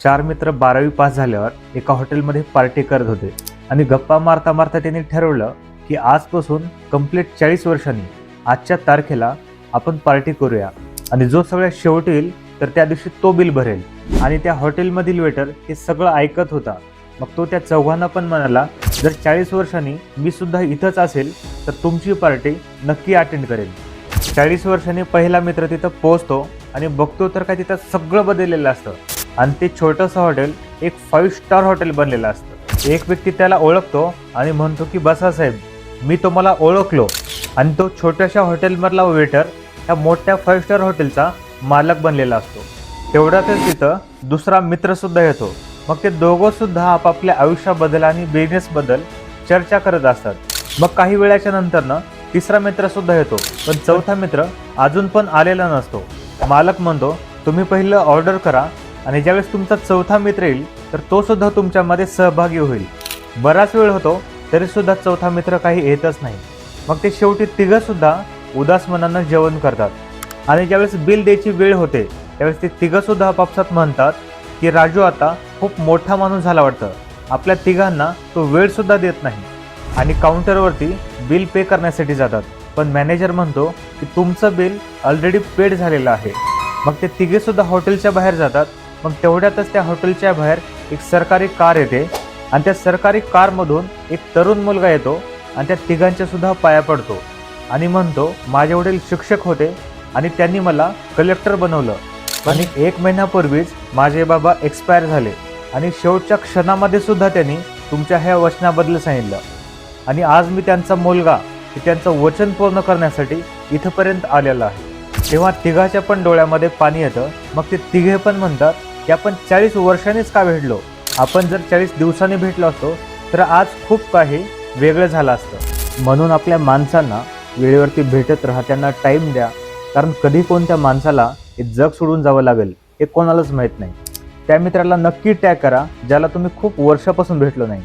चार मित्र बारावी पास झाल्यावर एका हॉटेलमध्ये पार्टी करत होते आणि गप्पा मारता मारता त्यांनी ठरवलं की आजपासून कंप्लीट चाळीस वर्षांनी आजच्या तारखेला आपण पार्टी करूया. आणि जो सगळ्यात शेवटी येईल तर त्या दिवशी तो बिल भरेल. आणि त्या हॉटेलमधील वेटर हे सगळं ऐकत होता. मग तो त्या चौघांना पण म्हणाला जर चाळीस वर्षांनी मी सुद्धा इथंच असेल तर तुमची पार्टी नक्की अटेंड करेल. चाळीस वर्षांनी पहिला मित्र तिथं पोहोचतो आणि बघतो तर काय तिथं सगळं बदललेलं असतं. आणि ते छोटंसं हॉटेल एक फाईव्ह स्टार हॉटेल बनलेलं असतं. एक व्यक्ती त्याला ओळखतो आणि म्हणतो की बसा साहेब मी तुम्हाला ओळखलो. आणि तो छोट्याशा हॉटेलमधला वेटर ह्या मोठ्या फाईव्ह स्टार हॉटेलचा मालक बनलेला असतो. तेवढ्यातच तिथं दुसरा मित्रसुद्धा येतो. मग ते दोघंसुद्धा आपापल्या आयुष्याबद्दल आणि बिझनेसबद्दल चर्चा करत असतात. मग काही वेळाच्या नंतरनं तिसरा मित्रसुद्धा येतो. पण चौथा मित्र अजून पण आलेला नसतो. मालक म्हणतो तुम्ही पहिलं ऑर्डर करा आणि ज्यावेळेस तुमचा चौथा मित्र येईल तर तो सुद्धा तुमच्यामध्ये सहभागी होईल. बराच वेळ होतो तरी सुद्धा चौथा मित्र काही येतच नाही. मग ते शेवटी तिघं सुद्धा उदास मनानं जेवण करतात. आणि ज्यावेळेस बिल द्यायची वेळ होते त्यावेळेस ते तिघं सुद्धा आपापसात म्हणतात की राजू आता खूप मोठा माणूस झाला वाटतं. आपल्या तिघांना तो वेळ सुद्धा देत नाही. आणि काउंटरवरती बिल पे करण्यासाठी जातात. पण मॅनेजर म्हणतो की तुमचं बिल ऑलरेडी पेड झालेलं आहे. मग ते तिघे सुद्धा हॉटेलच्या बाहेर जातात मग तेवढ्यातच त्या हॉटेलच्या बाहेर एक सरकारी कार येते. आणि त्या सरकारी कारमधून एक तरुण मुलगा येतो आणि त्या तिघांच्या सुद्धा पाया पडतो. आणि म्हणतो माझे वडील शिक्षक होते आणि त्यांनी मला कलेक्टर बनवलं. आणि एक महिन्यापूर्वीच माझे बाबा एक्सपायर झाले. आणि शेवटच्या क्षणामध्ये सुद्धा त्यांनी तुमच्या ह्या वचनाबद्दल सांगितलं. आणि आज मी त्यांचा मुलगा त्यांचं वचन पूर्ण करण्यासाठी इथपर्यंत आलेला आहे. तेव्हा तिघाच्या पण डोळ्यामध्ये पाणी येतं. मग ते तिघे पण म्हणतात की आपण चाळीस वर्षांनीच का भेटलो? आपण जर चाळीस दिवसांनी भेटलो असतो तर आज खूप काही वेगळं झालं असतं. म्हणून आपल्या माणसांना वेळेवरती भेटत राहा त्यांना टाईम द्या. कारण कधी कोणत्या माणसाला हे जग सोडून जावं लागेल हे कोणालाच माहीत नाही. त्या मित्राला नक्की टॅग करा ज्याला तुम्ही खूप वर्षापासून भेटलो नाही.